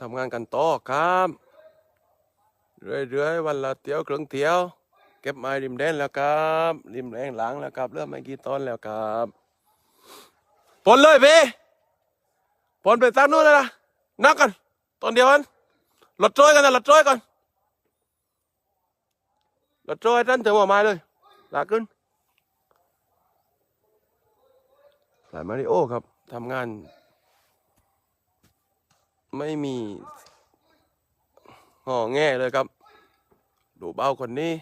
ทำงานกันต่อครับ เรื่อยๆวันละเที่ยวครึ่งเที่ยว เก็บไม้ริมแดนแล้วครับริมแรงหลังแล้วครับเริ่มไม่กี่ต้นแล้วครับปนเลยพี่ปนไปตั้งนู้นเลยนะนักกันตอนเดียวกันหลดโจยกันนะหลดโจยก่อนหลดโจยท่านถึงหัวไม้เลยลากขึ้นสายมาริโอครับทำงาน ไม่มีห่อแง่เลยครับดูเบ้าคนนี้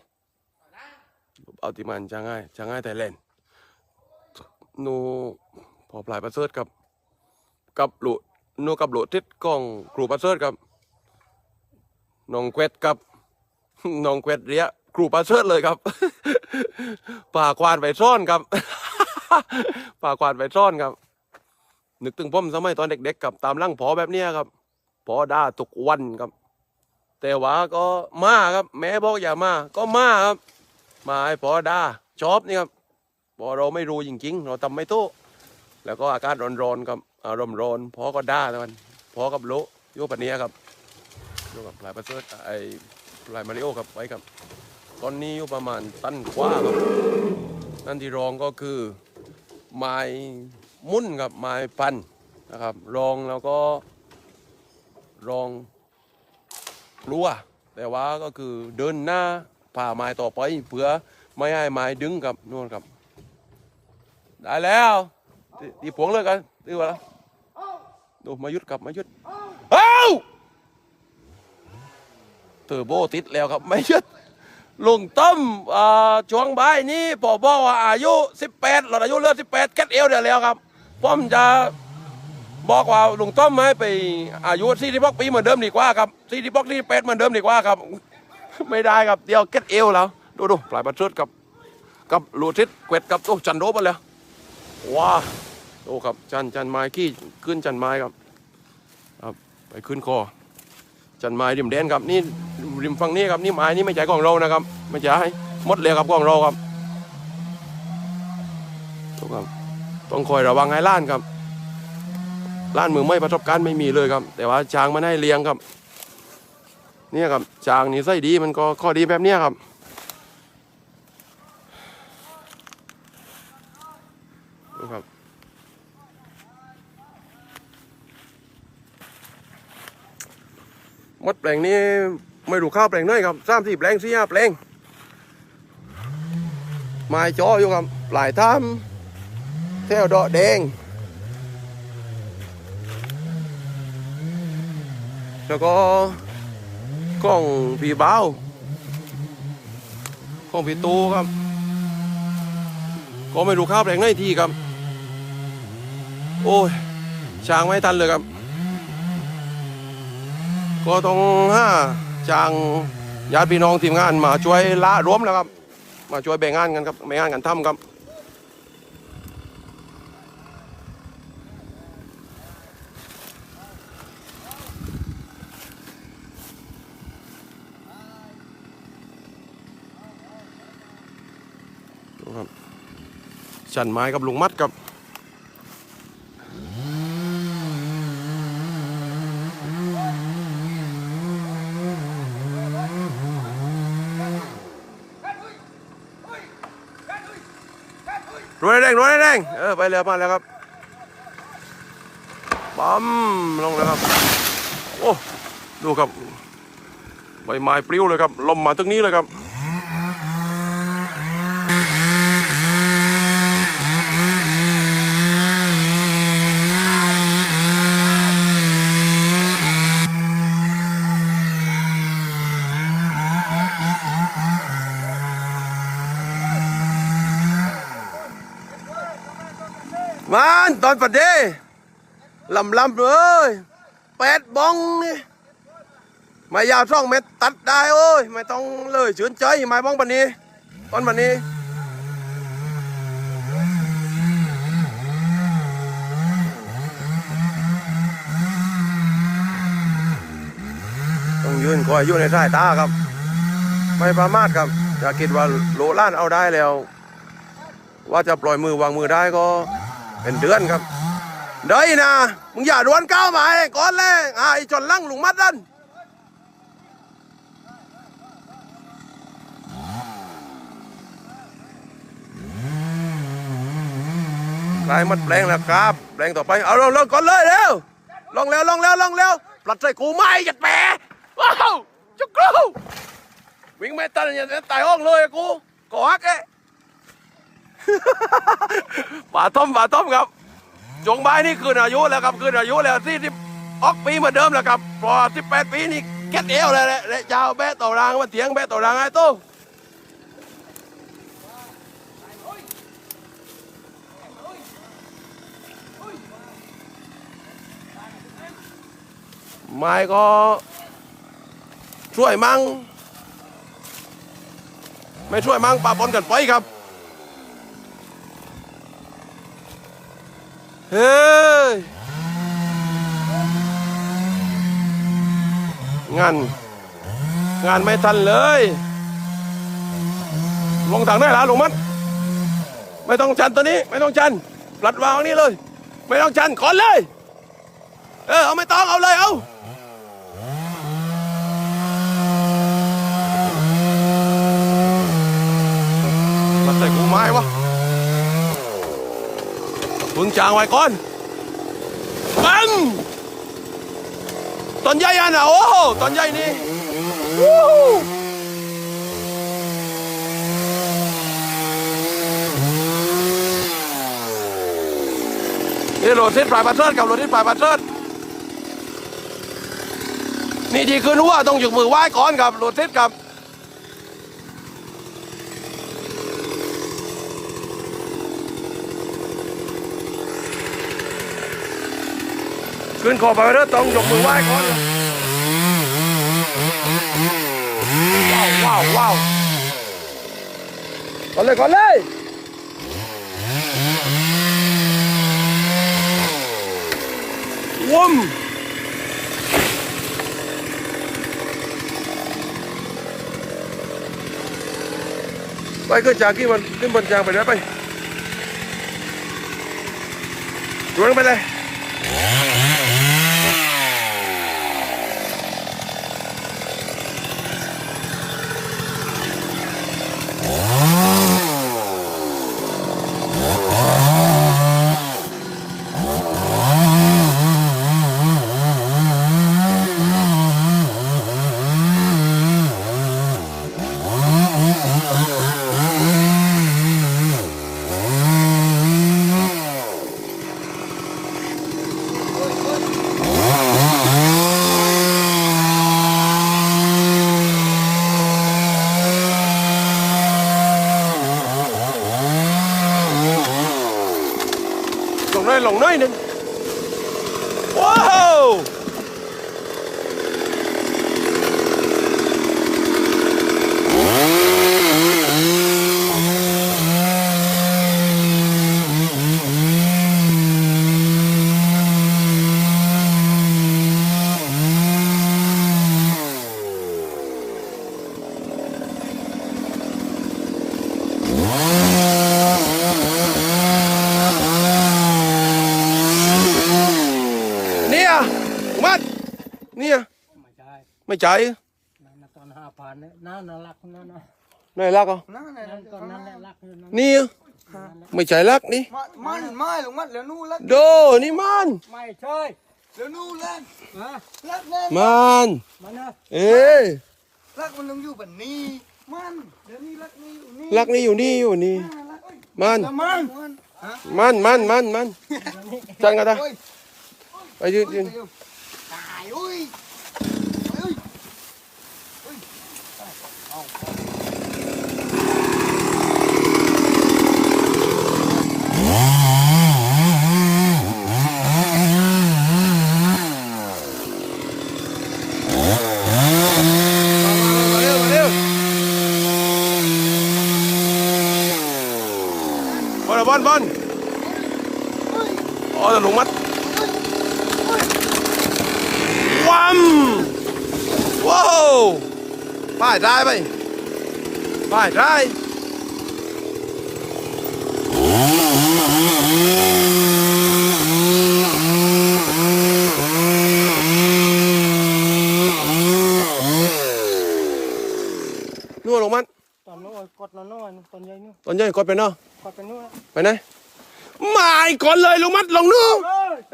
ดูเบ้าที่มันจะง่ายจะง่ายแต่เล่นนูพอปลายประเสริฐครับ กับหลุนูกับหลุทิศกล้องครูประเสริฐครับน้องเควดกับน้องเควดเรียครูประเสริฐเลยครับป่าควานไปซ่อนครับป่าควานไปซ่อนครับ นึกถึงผมสมัยตอนเด็กๆกับตามร่างพอแบบเนี้ยครับ พอด่าทุกวันครับ แต่ว่าก็มาครับ แม่บอกอย่ามา ก็มาครับ มาให้พอด่าชอบนี่ครับพอเราไม่รู้จริงๆ เราทำไม่ถูกแล้วก็อากาศร้อนๆครับอารมณ์ร้อนพอก็ด่าแล้วมันพอกับโลโยปันนี้ครับโยกับลายประเสริฐไอลายมาริโอครับไว้ครับ ตอนนี้อยู่ประมาณตันกว่าครับนั่นที่รองก็คือไม้มุ่นกับไม้พันนะครับ รองแล้วก็ รองรั้วแต่ว่าก็คือเดินหน้าผ่าไม้ต่อไปเพื่อไม่ให้ไม้ดึงครับนู่นครับ ได้แล้วตีผวงเลยกันตีว่าแล้วดูมายุดกับมายุดเอ้าเทอร์โบติดแล้วครับไม่ยุดลุงต้มช่วงบ่ายนี้พอบอกว่าอายุ 18เราอายุเลือด18แก๊เอวเดียวแล้วครับผมจะ บอกว่าลุงต้มให้ไปอายุ46ปีเหมือนเดิมดีกว่าครับ46 48เหมือนเดิมดีกว่าครับ ไม่ได้ครับเดี๋ยวแก๊เอวแล้วดูดูปลายประชุดกับกับลูทิศเกวดกับโอ้จันโดไปแล้วว้าโอ้ครับจันจันไม้ขี้ขึ้นจันไม้ครับครับไปขึ้นคอจันไม้ริมแดนครับนี่ริมฝั่งนี้ครับนี่ไม้นี่ไม่ใช่ของเรานะครับไม่ใช่หมดเลยครับของเราครับถูกครับต้องคอยระวังให้ล้านครับ ล้านมือไม่ประสบการณ์ไม่มีเลยครับ แต่ว่าช้างมันให้เลี้ยงครับ เนี่ยครับช้างนี่ไส้ดีมันก็ข้อดีแบบเนี้ยครับ ดูครับมดแปลงนี้ไม่รู้ข้าวแปลงน้อยครับสามสี่แปลงสี่ห้าแปลงไม้จออยู่ครับหลายท่ามแถวดอกแดง แล้วก็กล้องผีเบ้ากล้องผีตูครับ ก็ไม่รู้ข้าวแปลงน้อยที่ครับ โอ้ยช้างไม่ทันเลยครับ ก็ต้องห้าจ้างญาติพี่น้องทีมงานมาช่วยละรวมแล้วครับ มาช่วยแบ่งงานกันครับแบ่งงานกันทำครับ ชันไม้กับลุงมัดครับรวยแรงรวยแรงเออไปแล้วมาแล้วครับปั๊มลงแล้วครับ โอ้ ดูครับใบไม้ปลิวเลยครับ ลมมาตึงนี้เลยครับ มันตอนปัดเดลำลำเลยแปดบองนี่ไม่ยาวสองเมตรตัดได้โอ้ยไม่ต้องเลยเฉือนใจไม้บ้องปันนี้ตอนปันนี้ต้องยืนคอยอยู่ในสายตาครับ ไม่ประมาทครับอย่าคิดว่าโลล้านเอาได้แล้ว ว่าจะปล่อยมือวางมือได้ก็ เป็นเดือนครับเดี๋ยนะมึงอย่าดวนก้าวมาไอ้ก่อนเลยอ่าไอ้จนลั่งหลุงมัดนั่นกลายมัดแปลงแล้วครับ แปลงต่อไป เอาลงลงก่อนเลยเร็วลงเร็วลงเร็วลงเร็วปลัดใส่กูไม่หยัดแปะว้าวจุกรูวิ่งไม่ตันอย่าตายห้องเลยอะกูก่อฮักเอ๊ะ ป่าต้มป่าต้มครับจงใบนี่คืนอายุแล้วครับคืนอายุแล้วที่ที่ออกปีเหมือนเดิมแล้วครับพอสิบแปดปีนี่แก๊สเอวเลยแหละและยาวแบะต่อรางมาเถียงแบะต่อรางไอ้ตู้ไม่ก็ช่วยมั่งไม่ช่วยมั่งปะปนกันไปครับ เฮ้ยงาน งานไม่ทันเลย ลงทางได้แล้วลงมันไม่ต้องจันตัวนี้ ไม่ต้องจันปลัดวางนี้เลย ไม่ต้องจันขอนเลย เออเอาไม่ต้องเอาเลยเอาปลัดใส่กูไม้วะ มึงจางไว้ก่อนปังตอนใหญ่อะนะโอ้โหตอนใหญ่นี่นี่โหลดทิศฝ่ายบัตเทิดกับโหลดทิศฝ่ายบัตเทิดนี่ดีขึ้นหัวต้องยกมือไหว้ก่อนกับโหลดทิศกับ ขึ้นขอบไปเรื่อยต้องยกมือไหว้ก่อนว้าวว้าวว้าวก่อนเลยก่อนเลยวุ้มไปขึ้นจากที่มันขึ้นบนจางไปแล้วไปดวงไปเลย ลงหน่อยลงหน่อยหนึ่ง ว้าวเนี่ยมัดเนี่ย ไม่ใช่ ไม่ใจายนั่นน่ะตอนห้าพันเนี่ยนั่นน่ะรักนั่นนะไม่รักเหรอะนั่นแหละนั่นตอนนั้นแหละรักนั่นนะนี่ไม่ใจรักนี่มันมันไม่หรอกมันเหลือนู่นลักโดนี่มันไม่ใช่เหลือนู่นลักฮะลักแน่มันมันนะเอ้ยลักมันต้องอยู่แบบนี้มันเดี๋ยวนี้ลักนี่อยู่นี่รักนี่อยู่นี่อยู่นี่ลักเอ้ยมันแล้วมันมันฮะมันมันมันมันจันกันตาโอ้ยไปยืนยืนเดี๋ยวตายอุ้ยเอ้ย มาเร็วมาเป้าได้ไหมปได้นู่นลงมันตอนนู้นกดนอนน้อยตอนใหญ่นู้นตอนใหญ่กดไปเนาะกดไปนู่นไปไหนไม่กดเลยลงมัดลงนู่น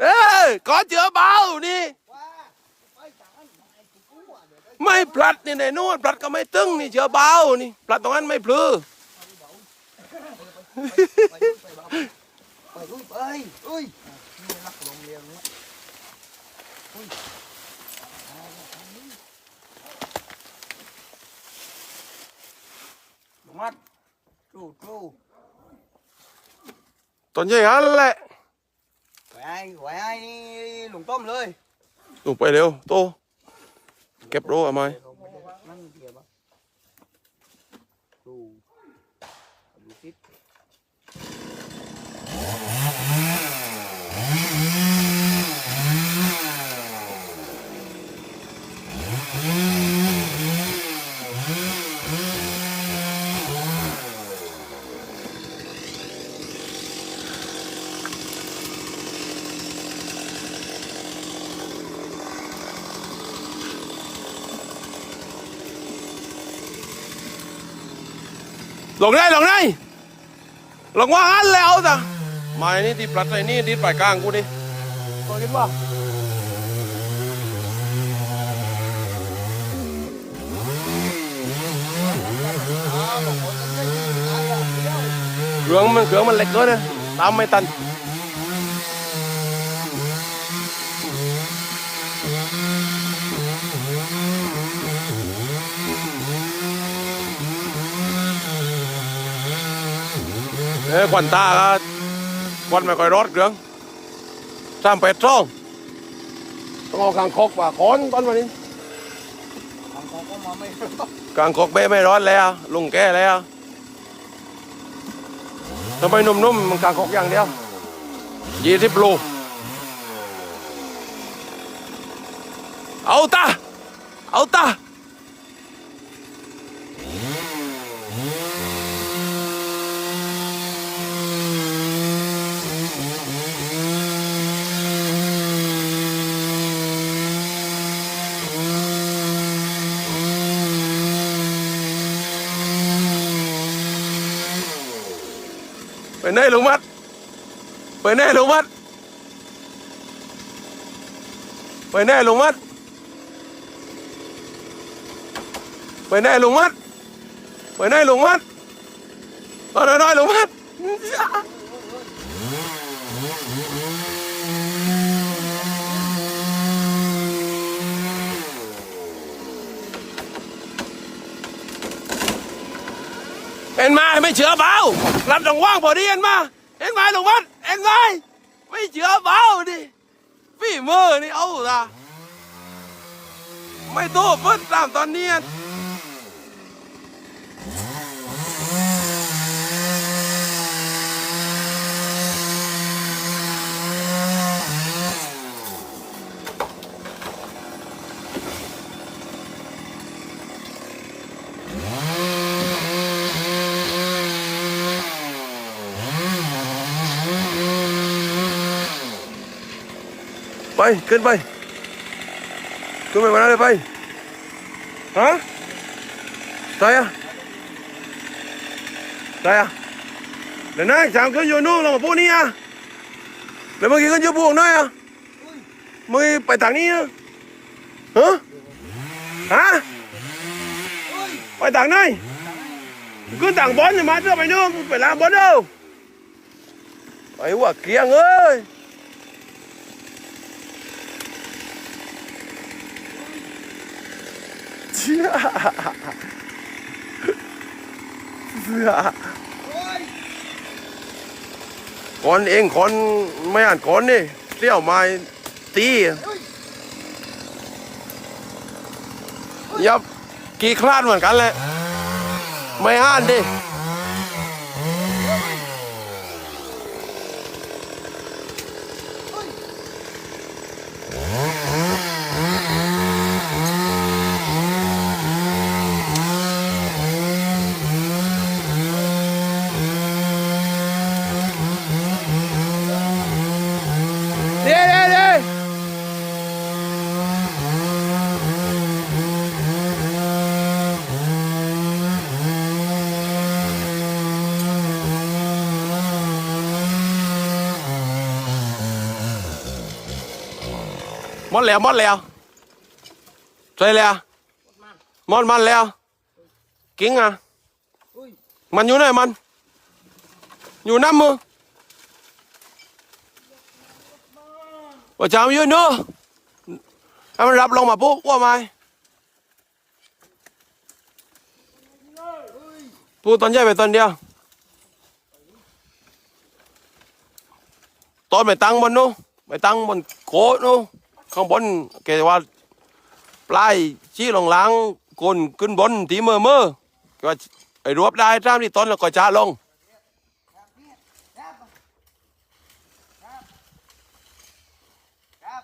เอ้ยกดเจือเบานี่ ไม่พลัดนี่ในนู่นพลัดก็ไม่ตึงนี่เจอเบานี่พลัดตรงนั้นไม่พลือไปไปไปอุ้ยไปอุ้ยนี่รักโรงเรียนเนี่ยอุ้ยลงมัดจู้จู้ตอนใหญ่ฮันแหละไหวไอ้ไหวไอ้นี่หลงต้มเลยลงไปเร็วโต เก็บโรเอาไหม นั่นเดียวปะดูดูทิศ ลงได้ลงได้ลงว่าฮันแล้วจ้ะมาในนี่ดีปลัดในนี่ดีปลายกลางกูนี่ตัวกินว่าเครื่องมันเครื่องมันเล็กเกินนะตามไม่ตัน เอ้ยควันตาก็ควันไม่ค่อยรอดเครื่องสามเป็ดช่องต้องเอากางคกป่าก้อนตอนวันนี้ทางเขาก็มาไม่รอดกางคกเบ้ไม่ร้อนแล้วลุงแก้แล้วทำไมนุ่มๆมันกางคกอย่างเดียวยี่สิบโลเอาตาเอาตาไปไหนลุงมัด ไปไหลุงมัดไปไหนลุงมัดไปไหนลุงมัดไปไหนลุงมัดเอาหน่อยๆลุงมัดเห็นไหมไม่เชื่อเบารับรางว่างพอดีเห็นมาเห็นไหมลุงวัด พี่มือนี่เอาละไม่ตู้เพิ่นตามตอนเนี้ยไปขึ้นไปขึ้นไปมาเลยไปฮะใส่อะใส่อะเดี๋ยวนะสามขึ้นอยู่นู่นลงมาพูดนี่อะแล้ว เมื่อกี้ขึ้นอยู่พวกน้อยอะเมื่อกี้ไปทางนี้อะฮะฮะไปทางไหนขึ้นทางบอลจะมาเจอไปนู่นไปลางบอลเด้อไปหัวเกียงเอ้ยเชี่ยเสือคนเองคนไม่อ่านคนนี่เที่ยวมาตียับกี่คลาดเหมือนกันแหละไม่อ่านดิเดี๋ยวเดี๋ยวเดี๋ยว หมดแล้วหมดแล้วใช่แล้วหมดมันแล้วกิ้งอะอุ้ยมันอยู่ไหนมันอยู่น้ำมือ ว่างบนใหญ่ยวไปตั้งบนนู้นไปตั้งบนโคนู้นข้างบนแกว่าปลายชี้ลงล้างกลนขึ้นบนทีเมื่อเมื่อก็ไอ้รวบได้ตามที่ต้นแล้วก็จ้าลง ครับเนี่ยครับครับครับ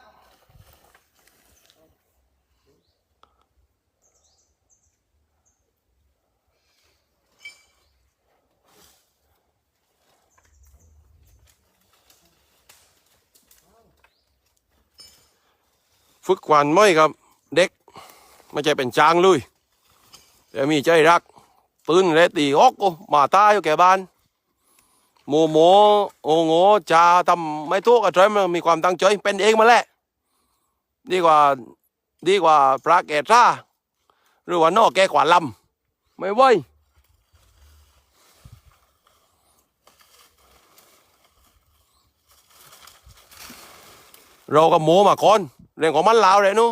ฝึกควันไม่ครับ เด็กไม่ใช่เป็นจางเลยแต่มีใจรัก ปืนและตีออกโอ้มาตายอยู่แก่บ้านโมโมโอโงจาทำไม่ทุกข์อะไรมันมีความตั้งใจเป็นเองมาแหละดีกว่าดีกว่าพระแก่ท่าหรือว่านอกแก่กว่าลำไม่ไหวเราก็โมมาก่อน เรื่องของมันลาวเลยนู้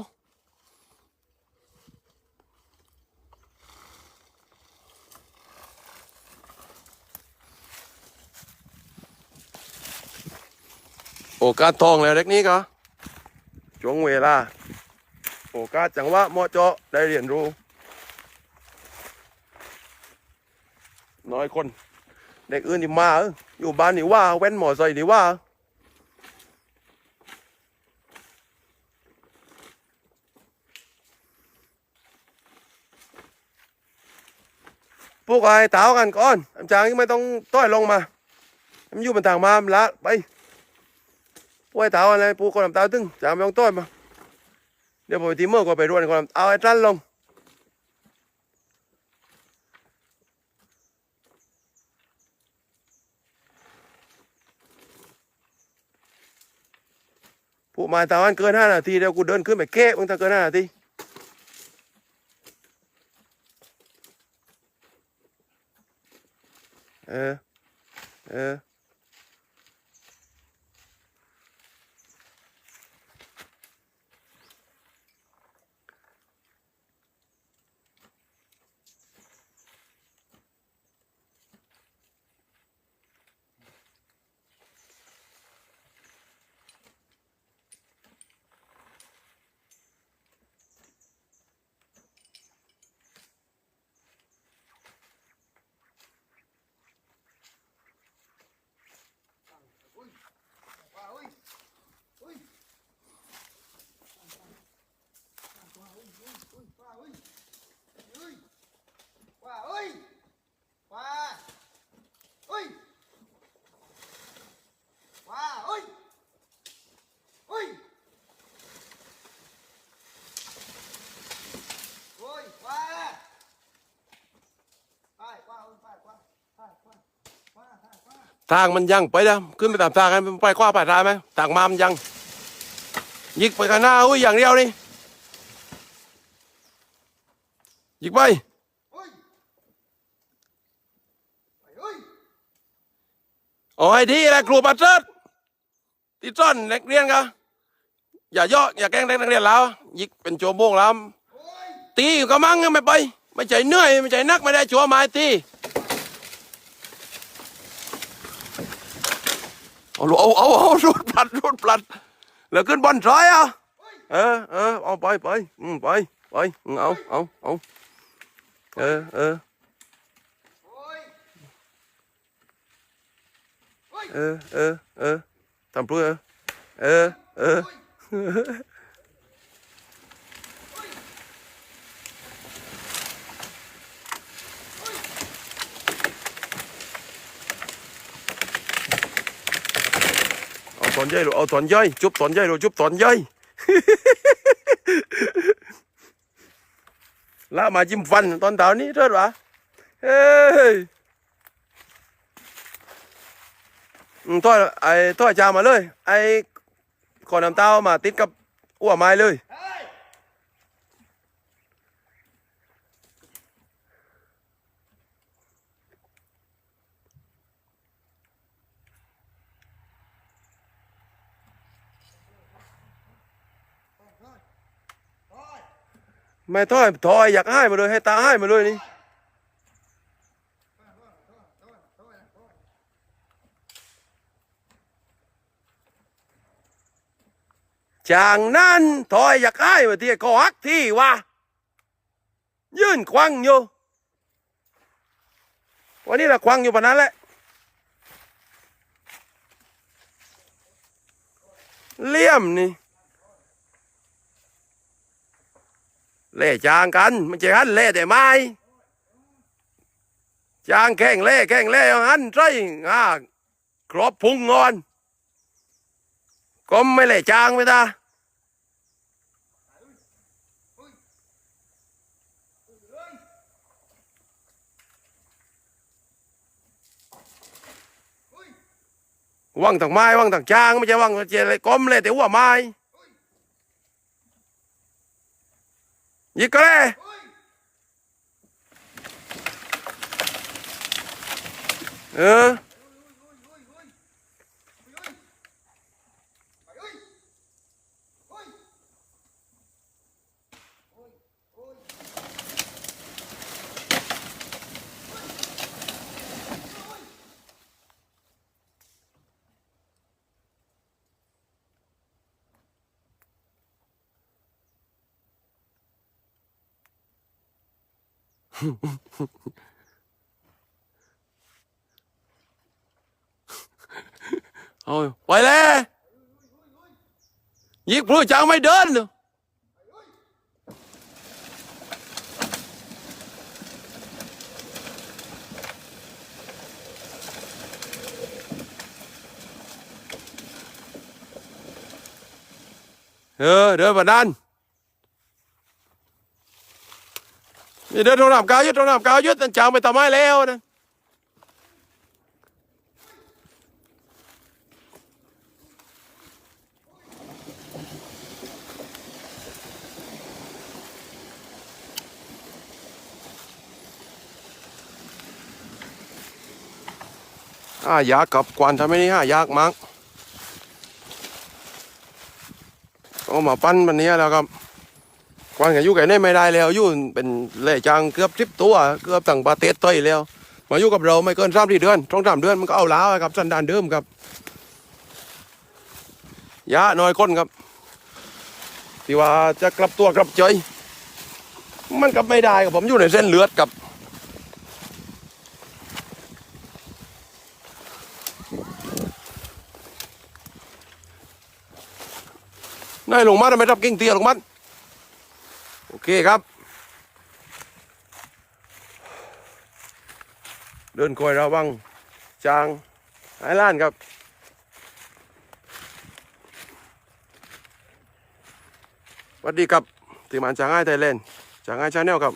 โอกาสทองแล้วเด็กนี้ก็ช่วงเวลา โอกาสจังหวะเหมาะเจาะได้เรียนรู้ น้อยคน เด็กอื่นนี่มาเอ้ออยู่บ้านนี่ว่าเว้นหมอใส่นี่ว่า พวกไอ้เต๋ากันก่อนอำจางยังไม่ต้องต้อยลงมามันอยู่บนทางมามละไปพวกไอ้เต๋าอะไรปูคนลำตาตึงจางไม่ต้องต้อยมา เดี๋ยวผมไปทีเมื่อก็ไปรวนคนลำเอาไอ้ท่านลงพวกมาตาวันเกินห้านาทีเดี๋ยวกูเดินขึ้นไปเก้มึงถ้าเกินห้านาที เออ เออ ว้าอุ้ยอุ้ยว้าอุ้ยอุ้ยว้าอุ้ยอุ้ยว้าอุ้ยว้าอุ้ยว้าอุ้ยอุ้ยอุ้ยว้าไปว้าอุ้ยไปว้าไปว้าว้าไปว้า ทางมันยังไปแล้วขึ้นไปตามทางกันไปคว้าไปทางไหมทางมามันยัง ยิกไปข้างหน้าอุ้ยอย่างเดียวนี่ยิกไปเฮ้ยเฮ้ยเอาให้ดีแหละครูปัดเจิดที่ซ่อนนักเรียนกันอย่าย่ออย่าแกล้งนักเรียนแล้วยิกเป็นโจโมงแล้วตีกับมังไม่ไป ไม่ใจเหนื่อยไม่ใจนักไม่ได้ชัวไม้ตี เอาลูกเอาเอาเอารูดปลัดรูดปลัดแล้วขึ้นบอลทรายอะเออเออเอาไปไปอืมไปไปอืมเอาเอาเอาเออเออโอ้ยโอ้ยเออเออเออทำเพื่อเออเออ โอ้ย เอา ตอนใหญ่ลูกเอาตอนใหญ่จุบตอนใหญ่ลูกจุบตอนใหญ่ละมาจิ้มฟันตอนเต่านี้เถิดวะเฮ้ยอืมถ้อไอ้ท้อจามาเลย ไอ้ขอน้ำเต้ามาติดกับอ้วไม้เลย เฮ้ยโอ้ย ไม่ถอยถอยอยากให้มาเลยให้ตาให้มาเลยนี่จางนั้นถอยอยากให้มาที่ก็ฮักที่วะยื่นควังอยู่วันนี้ละควังอยู่ปนั้นแหละเลี่ยมนี่ เล่จางกันมันจะหันเล่แต่ไม้จางแข่งเล่แข่งเล่หันใจอ่ากรอบพุงงอนก็ไม่เล่จางไปตาวังทางไม้วังทางจางไม่ใช่วังเจเลยก้มเล่แต่หัวไม้ ยิก เล่เฮ้ยเอาไปเลยยิกพลุจังไม่เดินเออเดินมาดันนี่ เดินโทรศัพท์กาวยึดโทรศัพท์กาวยึดจังไปทำไมแล้วนะห้ายากกับกวนทำไมนี่ห้ายากมั้งก็มาปั้นวันนี้แล้วครับ กวนกับยุ่กับนี่ไม่ได้แล้วอยุ่เป็นเล่จางเกือบสิบตัวเกือบตั้งประเทศต้อยแล้ว มาอยู่กับเราไม่เกินสามสี่เดือนช่องสามเดือนมันก็เอาแล้วครับสันดานเดิมครับยะน้อยคนครับที่ว่าจะกลับตัวกลับใจมันกลับไม่ได้ครับผมอยู่ในเส้นเลือดกับนายลงมาทำไมรับกิ้งเตียลงมัน เคครับ เดินคอยระวังจางไอ้ล้านครับสวัสดีครับทีมงานจางไอ้ไทยแลนด์จางไอ้ชาแนลครับ